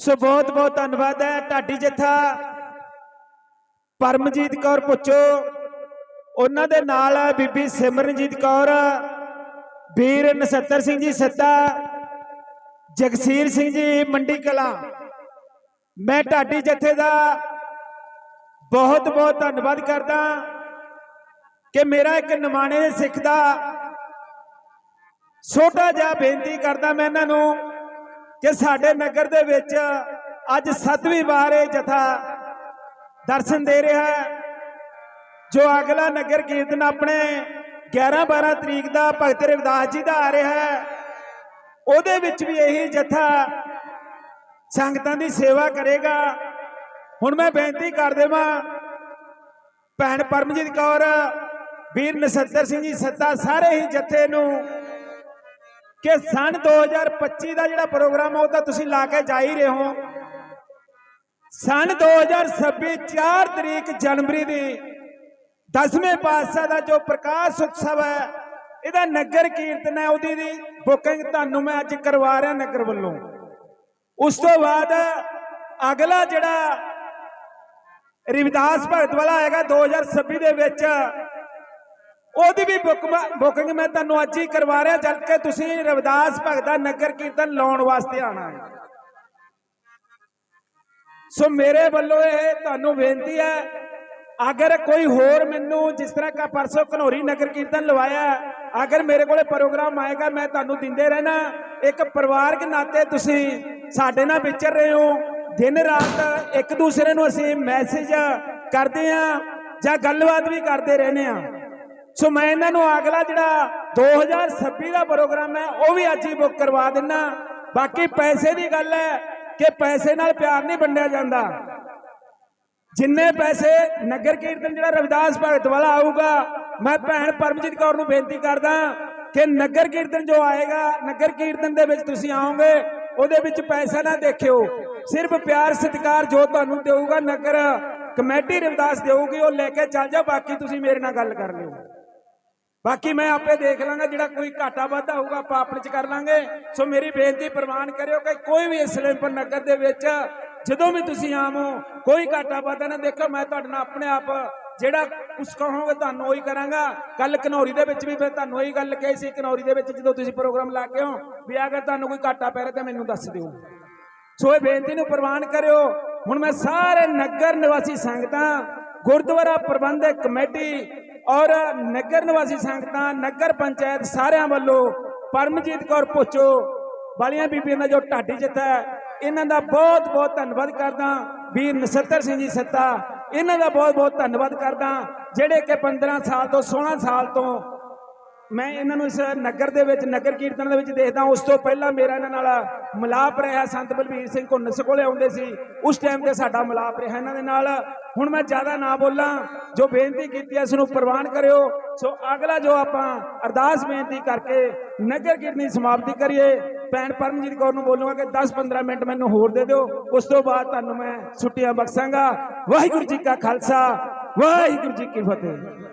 ਸੋ ਬਹੁਤ ਬਹੁਤ ਧੰਨਵਾਦ ਹੈ ਢਾਡੀ ਜਥਾ। ਪਰਮਜੀਤ ਕੌਰ ਪੁੱਛੋ, ਉਹਨਾਂ ਦੇ ਨਾਲ ਹੈ ਬੀਬੀ ਸਿਮਰਨਜੀਤ ਕੌਰ, ਵੀਰ ਨਸੱਤਰ ਸਿੰਘ ਜੀ ਸੱਤਾ ਜਗਸੀਰ ਸਿੰਘ ਜੀ ਮੰਡੀ ਕਲਾ। ਮੈਂ ਢਾਡੀ ਜਥੇ ਦਾ ਬਹੁਤ ਬਹੁਤ ਧੰਨਵਾਦ ਕਰਦਾ ਕਿ ਮੇਰਾ ਇੱਕ ਨਿਮਾਣੇ ਦੇ ਸਿੱਖ ਦਾ ਛੋਟਾ ਜਿਹਾ ਬੇਨਤੀ ਕਰਦਾ ਮੈਂ ਇਹਨਾਂ ਨੂੰ। ਕਿ ਸਾਡੇ ਨਗਰ ਦੇ ਵਿੱਚ ਅੱਜ ਸੱਤਵੀਂ ਵਾਰ ਇਹ ਜਥਾ ਦਰਸ਼ਨ ਦੇ ਰਿਹਾ ਹੈ, ਜੋ ਅਗਲਾ ਨਗਰ ਕੀਰਤਨ ਆਪਣੇ 11 12 ਤਰੀਕ ਦਾ ਭਗਤ ਰਵਿਦਾਸ ਜੀ ਦਾ ਆ ਰਿਹਾ ਹੈ, ਉਹਦੇ ਵਿੱਚ ਵੀ ਇਹੀ ਜਥਾ ਸੰਗਤਾਂ ਦੀ ਸੇਵਾ ਕਰੇਗਾ। ਹੁਣ ਮੈਂ ਬੇਨਤੀ ਕਰ ਦੇਵਾਂ, ਭੈਣ ਪਰਮਜੀਤ ਕੌਰ, ਵੀਰ ਨਸੱਤਰ ਸਿੰਘ ਜੀ ਸੱਤਾ ਸਾਰੇ ਹੀ ਜਥੇ ਨੂੰ ਕਿ ਸਨ 2025 ਦਾ ਜਿਹੜਾ ਪ੍ਰੋਗਰਾਮ ਆ, ਉਹ ਤਾਂ ਤੁਸੀਂ ਲਾ ਕੇ ਜਾ ਹੀ ਰਹੇ ਹੋ। ਸਨ 2026 4 ਤਰੀਕ ਜਨਵਰੀ ਦੀ 10ਵੇਂ ਪਾਤਸ਼ਾਹ ਦਾ ਜੋ ਪ੍ਰਕਾਸ਼ ਉਤਸਵ ਹੈ, ਇਹਦਾ ਨਗਰ ਕੀਰਤਨ ਹੈ, ਉਹਦੀ ਦੀ ਬੁਕਿੰਗ ਤੁਹਾਨੂੰ ਮੈਂ ਅੱਜ ਕਰਵਾ ਰਿਹਾ ਨਗਰ ਵੱਲੋਂ। ਉਸ ਤੋਂ ਬਾਅਦ ਅਗਲਾ ਜਿਹੜਾ ਰਵਿਦਾਸ ਭਗਤ ਵਾਲਾ ਆਏਗਾ 2026 ਦੇ ਵਿੱਚ ਉਹਦੀ ਵੀ ਬੁੱਕ ਬੁਕਿੰਗ ਮੈਂ ਤੁਹਾਨੂੰ ਅੱਜ ਹੀ ਕਰਵਾ ਰਿਹਾ ਜਦ ਕਿ ਤੁਸੀਂ ਰਵਿਦਾਸ ਭਗਤ ਦਾ ਨਗਰ ਕੀਰਤਨ ਲਾਉਣ ਵਾਸਤੇ ਆਣਾ ਹੈ। ਸੋ ਮੇਰੇ ਵੱਲੋਂ ਇਹ ਤੁਹਾਨੂੰ ਬੇਨਤੀ ਹੈ, ਅਗਰ ਕੋਈ ਹੋਰ ਮੈਨੂੰ ਜਿਸ ਤਰ੍ਹਾਂ ਕਾ ਪਰਸੋਂ ਘਨੋਰੀ ਨਗਰ ਕੀਰਤਨ ਲਵਾਇਆ ਅਗਰ ਮੇਰੇ ਕੋਲੇ ਪ੍ਰੋਗਰਾਮ ਆਏਗਾ, ਮੈਂ ਤੁਹਾਨੂੰ ਦਿੰਦੇ ਰਹਿਣਾ। ਇੱਕ ਪਰਿਵਾਰਕ ਨਾਤੇ ਤੁਸੀਂ ਸਾਡੇ ਨਾਲ ਵਿਚਰ ਰਹੇ ਹੋ। ਦਿਨ ਰਾਤ ਇੱਕ ਦੂਸਰੇ ਨੂੰ ਅਸੀਂ ਮੈਸੇਜ ਕਰਦੇ ਆ ਜਾਂ ਗੱਲਬਾਤ ਵੀ ਕਰਦੇ ਰਹਿੰਦੇ ਆ ਸੋ ਮੈਂ ਇਹਨਾਂ ਨੂੰ ਅਗਲਾ ਜਿਹੜਾ 2026 ਦਾ ਪ੍ਰੋਗਰਾਮ ਹੈ, ਉਹ ਵੀ ਅੱਜ ਹੀ ਬੁੱਕ ਕਰਵਾ ਦਿੰਨਾ। ਬਾਕੀ ਪੈਸੇ ਦੀ ਗੱਲ ਹੈ ਕਿ ਪੈਸੇ ਨਾਲ ਪਿਆਰ ਨਹੀਂ ਵੰਡਿਆ ਜਾਂਦਾ। ਜਿੰਨੇ ਪੈਸੇ ਨਗਰ ਕੀਰਤਨ ਜਿਹੜਾ ਰਵਿਦਾਸ ਭਗਤ ਵਾਲਾ ਆਊਗਾ, ਮੈਂ ਭੈਣ ਪਰਮਜੀਤ ਕੌਰ ਨੂੰ ਬੇਨਤੀ ਕਰਦਾ ਕਿ ਨਗਰ ਕੀਰਤਨ ਜੋ ਆਏਗਾ, ਨਗਰ ਕੀਰਤਨ ਦੇ ਵਿੱਚ ਤੁਸੀਂ ਆਓਗੇ, ਉਹਦੇ ਵਿੱਚ ਪੈਸਾ ਨਾ ਦੇਖਿਓ। ਸਿਰਫ ਪਿਆਰ, ਸਤਿਕਾਰ ਜੋ ਤੁਹਾਨੂੰ ਦੇਊਗਾ ਨਗਰ, ਕਮੇਟੀ ਰਵਿਦਾਸ ਦੇਊਗੀ, ਉਹ ਲੈ ਕੇ ਚੱਲ ਜਾਓ, ਬਾਕੀ ਤੁਸੀਂ ਮੇਰੇ ਨਾਲ ਗੱਲ ਕਰ ਲਿਓ। ਬਾਕੀ ਮੈਂ ਆਪੇ ਦੇਖ ਲਾਂਗਾ, ਜਿਹੜਾ ਕੋਈ ਘਾਟਾ ਵਾਧਾ ਹੋਊਗਾ, ਆਪਾਂ ਆਪਣੇ ਚ ਕਰ ਲਾਂਗੇ। ਸੋ ਮੇਰੀ ਬੇਨਤੀ ਪ੍ਰਵਾਨ ਕਰਿਓ ਕਿ ਕੋਈ ਵੀ ਇਸਲਾਮਪੁਰ ਨਗਰ ਦੇ ਵਿੱਚ, ਜਦੋਂ ਵੀ ਤੁਸੀਂ ਆਵੋ ਕੋਈ ਘਾਟਾ ਵਾਧਾ ਨਾ ਦੇਖੋ, ਮੈਂ ਤੁਹਾਡੇ ਨਾਲ ਆਪਣੇ ਆਪ ਜਿਹੜਾ ਕੁਛ ਕਹੋਗੇ, ਤੁਹਾਨੂੰ ਉਹੀ ਕਰਾਂਗਾ। ਕੱਲ ਘਨੌਰੀ ਦੇ ਵਿੱਚ ਵੀ ਫਿਰ ਤੁਹਾਨੂੰ ਇਹੀ ਗੱਲ ਕਹੀ ਸੀ ਘਨੌਰੀ ਦੇ ਵਿੱਚ ਜਦੋਂ ਤੁਸੀਂ ਪ੍ਰੋਗਰਾਮ ਲਾ ਕੇ ਹੋ ਵੀ ਅਗਰ ਤੁਹਾਨੂੰ ਕੋਈ ਘਾਟਾ ਪੈ ਰਿਹਾ ਤਾਂ ਮੈਨੂੰ ਦੱਸ ਦਿਓ। ਸੋ ਇਹ ਬੇਨਤੀ ਨੂੰ ਪ੍ਰਵਾਨ ਕਰਿਓ। ਹੁਣ ਮੈਂ ਸਾਰੇ ਨਗਰ ਨਿਵਾਸੀ ਸੰਗਤਾਂ, ਗੁਰਦੁਆਰਾ ਪ੍ਰਬੰਧਕ ਕਮੇਟੀ ਔਰ ਨਗਰ ਨਿਵਾਸੀ ਸੰਗਤਾਂ, ਨਗਰ ਪੰਚਾਇਤ ਸਾਰਿਆਂ ਵੱਲੋਂ ਪਰਮਜੀਤ ਕੌਰ ਪੁੱਛੋ ਵਾਲੀਆਂ ਬੀਬੀਆਂ ਦਾ ਜੋ ਢਾਡੀ ਜਥਾ ਹੈ, ਇਹਨਾਂ ਦਾ ਬਹੁਤ ਬਹੁਤ ਧੰਨਵਾਦ ਕਰਦਾ। ਵੀਰ ਨਸੱਤਰ ਸਿੰਘ ਜੀ ਸੱਤਾ, ਇਹਨਾਂ ਦਾ ਬਹੁਤ ਬਹੁਤ ਧੰਨਵਾਦ ਕਰਦਾ, ਜਿਹੜੇ ਕਿ 15 ਸਾਲ ਤੋਂ 16 ਸਾਲ ਤੋਂ ਮੈਂ ਇਹਨਾਂ ਨੂੰ ਇਸ ਨਗਰ ਦੇ ਵਿੱਚ, ਨਗਰ ਕੀਰਤਨ ਦੇ ਵਿੱਚ ਦੇਖਦਾ, ਉਸ ਤੋਂ ਪਹਿਲਾਂ ਮੇਰਾ ਇਹਨਾਂ ਨਾਲ ਮਿਲਾਪ ਰਿਹਾ। ਸੰਤ ਬਲਬੀਰ ਸਿੰਘ ਘੁੰਨਸ ਕੋਲੇ ਆਉਂਦੇ ਸੀ। ਉਸ ਟਾਈਮ ਤੇ ਸਾਡਾ ਮਿਲਾਪ ਰਿਹਾ ਇਹਨਾਂ ਦੇ ਨਾਲ। ਹੁਣ ਮੈਂ ਜ਼ਿਆਦਾ ਨਾ ਬੋਲਾਂ। ਜੋ ਬੇਨਤੀ ਕੀਤੀ ਹੈ ਇਸ ਨੂੰ ਪ੍ਰਵਾਨ ਕਰਿਓ। ਸੋ ਅਗਲਾ ਜੋ ਆਪਾਂ ਅਰਦਾਸ ਬੇਨਤੀ ਕਰਕੇ ਨਗਰ ਕੀਰਤਨ ਦੀ ਸਮਾਪਤੀ ਕਰੀਏ, ਭੈਣ ਪਰਮਜੀਤ ਕੌਰ ਨੂੰ ਬੋਲੂਗਾ ਕਿ 10-15 ਮਿੰਟ ਮੈਨੂੰ ਹੋਰ ਦੇ ਦਿਓ। ਉਸ ਤੋਂ ਬਾਅਦ ਤੁਹਾਨੂੰ ਮੈਂ ਛੁੱਟੀਆਂ ਬਖਸ਼ਾਂਗਾ। ਵਾਹਿਗੁਰੂ ਜੀ ਕਾ ਖਾਲਸਾ, ਵਾਹਿਗੁਰੂ ਜੀ ਕੀ ਫਤਿਹ।